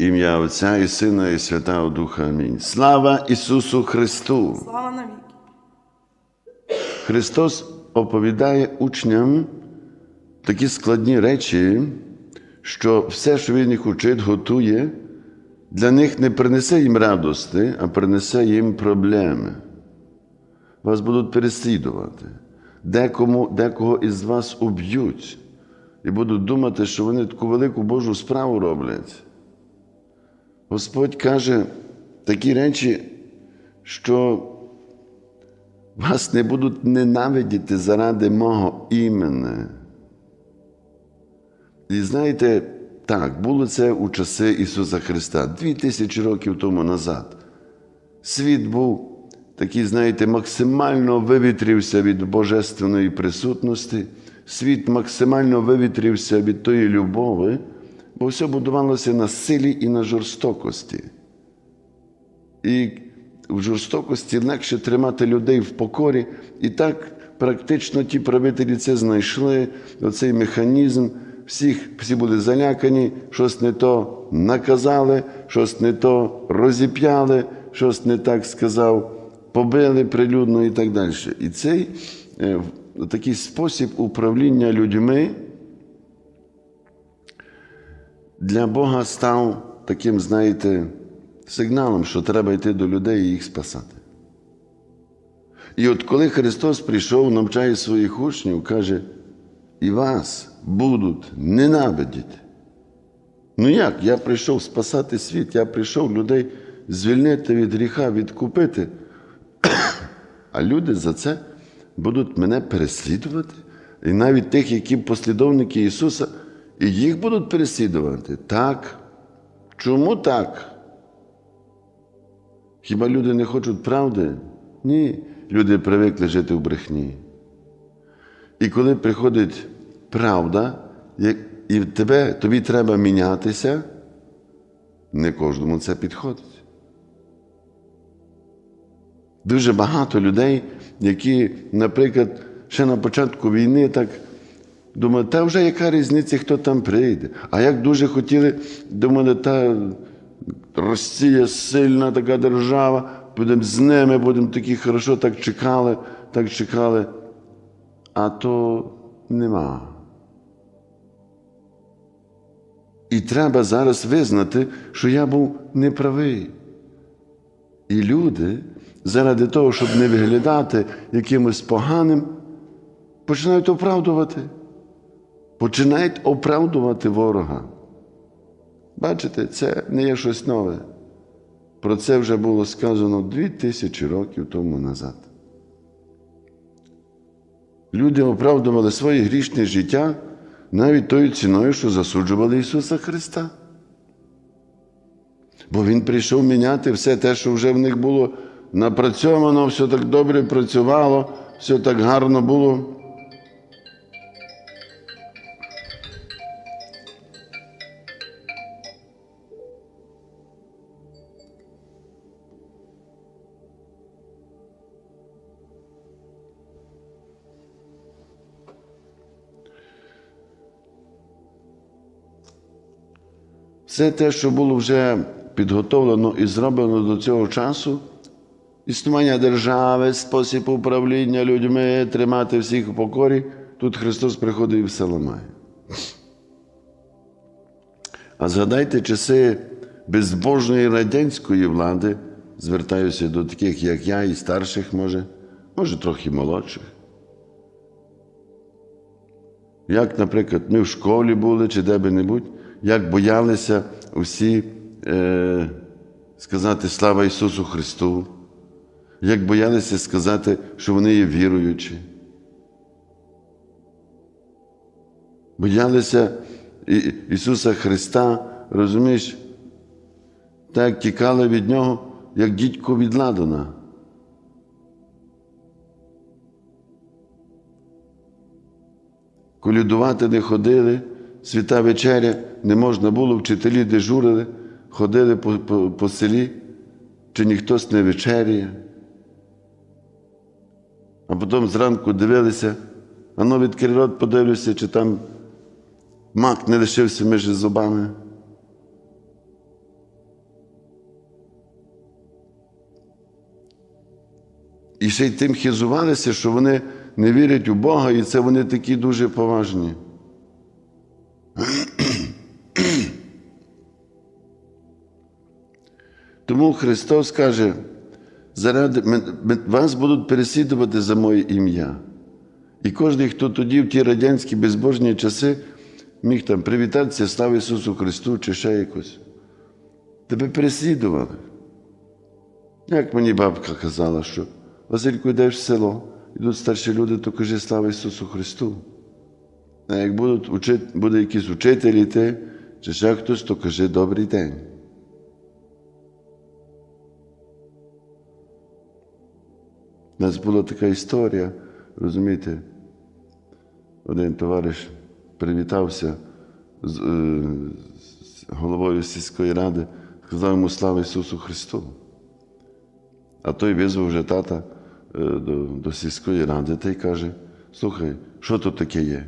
Ім'я Отця і Сина, і Святого Духа. Амінь. Слава Ісусу Христу! Слава навіки. Христос оповідає учням такі складні речі, що все, що Він їх учить, готує, для них не принесе їм радости, а принесе їм проблеми. Вас будуть переслідувати. Декому, декого із вас уб'ють і будуть думати, що вони таку велику Божу справу роблять. Господь каже такі речі, що вас не будуть ненавидіти заради мого імені. І знаєте, так, було це у часи Ісуса Христа, дві тисячі років тому назад. Світ був такий, знаєте, максимально вивітрівся від божественної присутності, світ максимально вивітрівся від тої любові, бо все будувалося на силі і на жорстокості. І в жорстокості легше тримати людей в покорі. І так практично ті правителі це знайшли, оцей механізм. Всіх, всі були залякані, щось не то наказали, щось не то розіп'яли, щось не так сказав, побили прилюдно і так далі. І цей е, такий спосіб управління людьми для Бога став таким, знаєте, сигналом, що треба йти до людей і їх спасати. І от коли Христос прийшов, навчає своїх учнів, каже, і вас будуть ненавидіти. Ну як? Я прийшов спасати світ, я прийшов людей звільнити від гріха, відкупити. А люди за це будуть мене переслідувати. І навіть тих, які послідовники Ісуса, і їх будуть переслідувати. Так. Чому так? Хіба люди не хочуть правди? Ні. Люди привикли жити в брехні. І коли приходить правда, і в тебе, тобі треба мінятися, не кожному це підходить. Дуже багато людей, які, наприклад, ще на початку війни так думали, та вже яка різниця, хто там прийде. А як дуже хотіли, думали, та Росія сильна така держава, будемо з ними, будемо такі хорошо, так чекали, так чекали. А то нема. І треба зараз визнати, що я був неправий. І люди, заради того, щоб не виглядати якимось поганим, починають оправдувати. Починають оправдувати ворога. Бачите, це не є щось нове. Про це вже було сказано дві тисячі років тому назад. Люди оправдували своє грішне життя навіть тою ціною, що засуджували Ісуса Христа. Бо Він прийшов міняти все те, що вже в них було напрацьовано, все так добре працювало, все так гарно було. Все те, що було вже підготовлено і зроблено до цього часу, існування держави, спосіб управління людьми, тримати всіх у покорі, тут Христос приходить і все ламає. А згадайте часи безбожної радянської влади, звертаюся до таких, як я, і старших, може, може, трохи молодших. Як, наприклад, ми в школі були чи де-би-небудь, як боялися усі е, сказати слава Ісусу Христу, як боялися сказати, що вони є віруючі. Боялися Ісуса Христа, розумієш, так тікали від Нього, як дідько від ладана. Колядувати не ходили, свята вечеря не можна було, вчителі дежурили, ходили по, по, по селі, чи ніхтось не вечеряє. А потім зранку дивилися, а ну відкрий рот подивлюся, чи там мак не лишився між зубами. І ще й тим хизувалися, що вони не вірять у Бога, і це вони такі дуже поважні. Тому Христос каже, заради вас будуть переслідувати за моє ім'я. І кожен, хто тоді в ті радянські безбожні часи міг там привітатися, слава Ісусу Христу чи ще якось. Тебе переслідували. Як мені бабка казала, що Васильку йдеш в село, йдуть старші люди, то кажи слава Ісусу Христу. А як будуть учит, буде якийсь учитель йти, чи ще хтось, то кажи добрий день. У нас була така історія, розумієте, один товариш привітався з, е, з головою сільської ради, сказав йому слава Ісусу Христу. А той визвав вже тата е, до, до сільської ради та й каже: слухай, що тут таке є?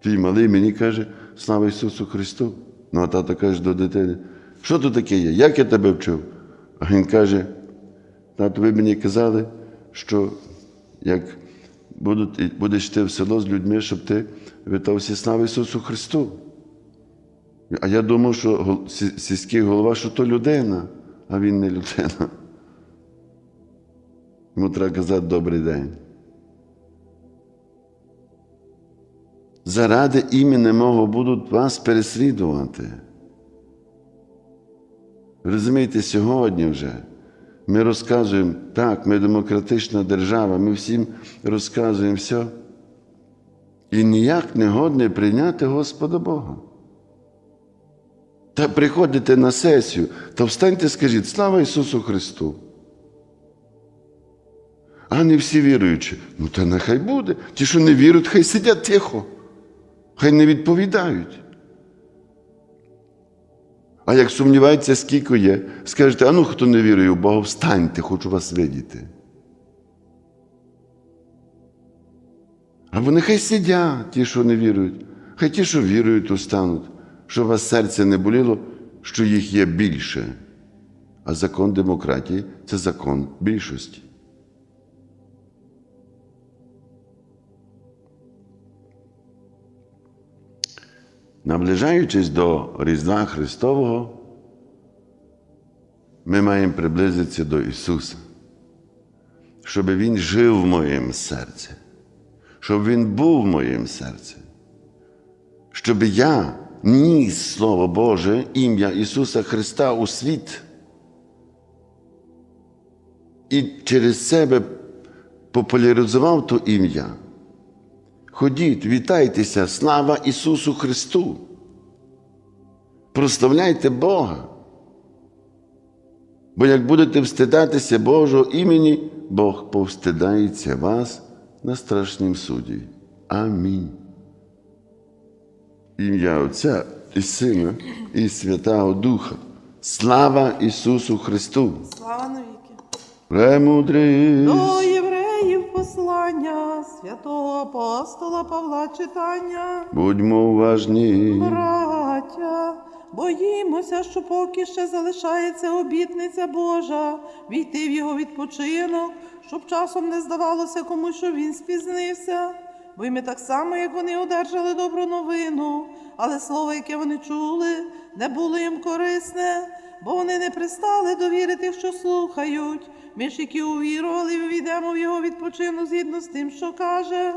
Твій малий мені каже, слава Ісусу Христу. Ну, а тато каже до дитини, що тут таке є? Як я тебе вчив? А він каже, тато, ви мені казали, що як будуть, будеш йти в село з людьми, щоб ти вітався слава Ісусу Христу. А я думав, що сільський голова, що то людина, а він не людина. Йому треба казати добрий день. Заради імені мого будуть вас переслідувати. Розумієте, сьогодні вже ми розказуємо, так, ми демократична держава, ми всім розказуємо все. І ніяк не годне прийняти Господа Бога. Та приходите на сесію, та встаньте, скажіть, слава Ісусу Христу. А не всі віруючі. Ну, та нехай буде. Ті, що не вірують, хай сидять тихо, хай не відповідають. А як сумнівається, скільки є, скажете, а ну хто не вірує в Бога, встаньте, хочу вас видіти. Або нехай сидять ті, що не вірують, хай ті, що вірують, устануть, щоб вас серце не боліло, що їх є більше. А закон демократії це закон більшості. Наближаючись до Різдва Христового, ми маємо приблизитися до Ісуса, щоб Він жив в моєму серці, щоб Він був в моєму серці, щоб я ніс Слово Боже, ім'я Ісуса Христа у світ і через себе популяризував то ім'я. Ходіть, вітайтеся, слава Ісусу Христу. Прославляйте Бога. Бо як будете встидатися Божого імені, Бог повстидається вас на страшнім суді. Амінь. Ім'я Отця і Сина, і Святого Духа. Слава Ісусу Христу! Слава навіки. Премудрий! Святого апостола Павла читання. Будьмо уважні. Браття, боїмося, що поки ще залишається обітниця Божа, війти в його відпочинок, щоб часом не здавалося комусь, що він спізнився. Бо й ми так само, як вони одержали добру новину, але слово, яке вони чули, не було їм корисне, бо вони не пристали довіри тих, що слухають. Ми ж, які увірували, війдемо в його відпочинок згідно з тим, що каже.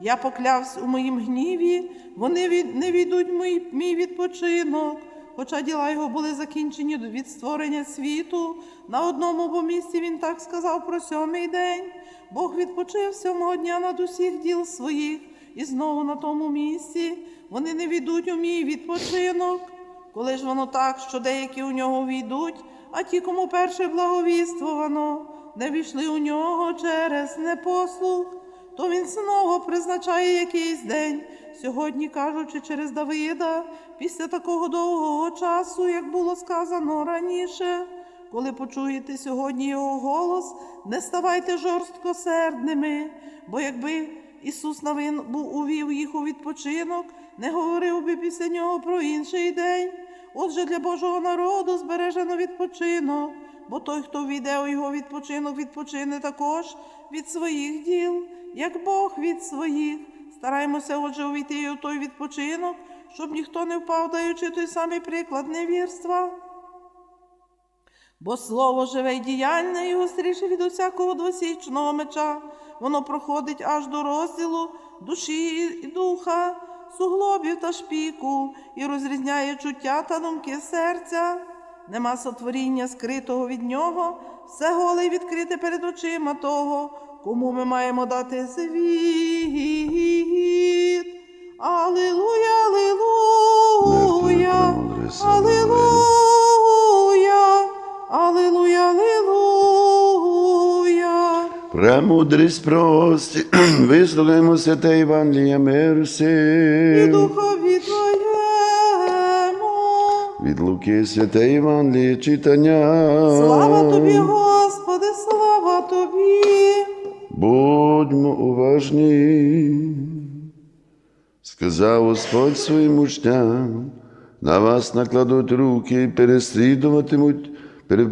Я поклявся у моїм гніві, вони від, не війдуть мій, мій відпочинок. Хоча діла його були закінчені від створення світу, на одному бо місці він так сказав про сьомий день. Бог відпочив сьомого дня над усіх діл своїх, і знову на тому місці вони не війдуть у мій відпочинок. Коли ж воно так, що деякі у нього війдуть, а ті, кому перше благовіствовано, не війшли у нього через непослух, то він знову призначає якийсь день, сьогодні кажучи через Давида, після такого довгого часу, як було сказано раніше. Коли почуєте сьогодні його голос, не ставайте жорсткосердними, бо якби Ісус новин був увів їх у відпочинок, не говорив би після нього про інший день. Отже, для Божого народу збережено відпочинок, бо той, хто війде у його відпочинок, відпочине також від своїх діл, як Бог від своїх. Стараймося, отже, увійти у той відпочинок, щоб ніхто не впав, даючи той самий приклад невірства. Бо слово живе й діяльне і гостріше від усякого двосічного меча. Воно проходить аж до розділу душі і духа, суглобів та шпіку, і розрізняє чуття та думки серця. Нема сотворіння скритого від нього, все голе й відкрите перед очима того, кому ми маємо дати світ. Алілуя, алілуя, алілуя, Премудрість прості, вислухаймо святе Євангелія І мерси. духові Твоєму. Від Луки святе Євангеліє читання. Слава тобі, Господи, слава тобі. Будьмо уважні, сказав Господь своїм учням, на вас накладуть руки і переслідуватимуть,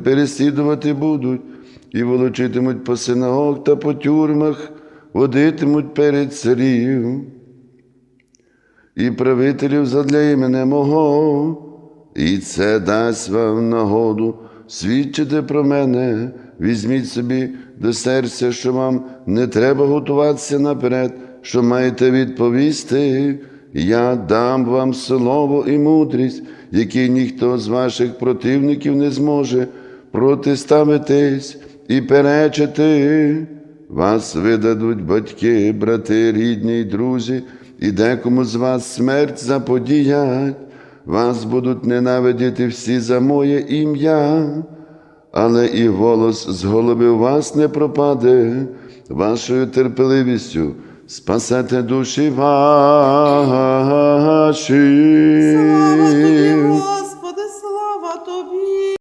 переслідувати будуть, і волочитимуть по синагог та по тюрмах, водитимуть перед царів і правителів задля імені мого, і це дасть вам нагоду свідчити про мене. Візьміть собі до серця, що вам не треба готуватися наперед, що маєте відповісти. Я дам вам слово і мудрість, які ніхто з ваших противників не зможе протиставитись і перечити. Вас видадуть батьки, брати, рідні й друзі, і декому з вас смерть заподіять. Вас будуть ненавидіти всі за моє ім'я, але і голос з голови вас не пропаде, вашою терпеливістю спасете душі ваші.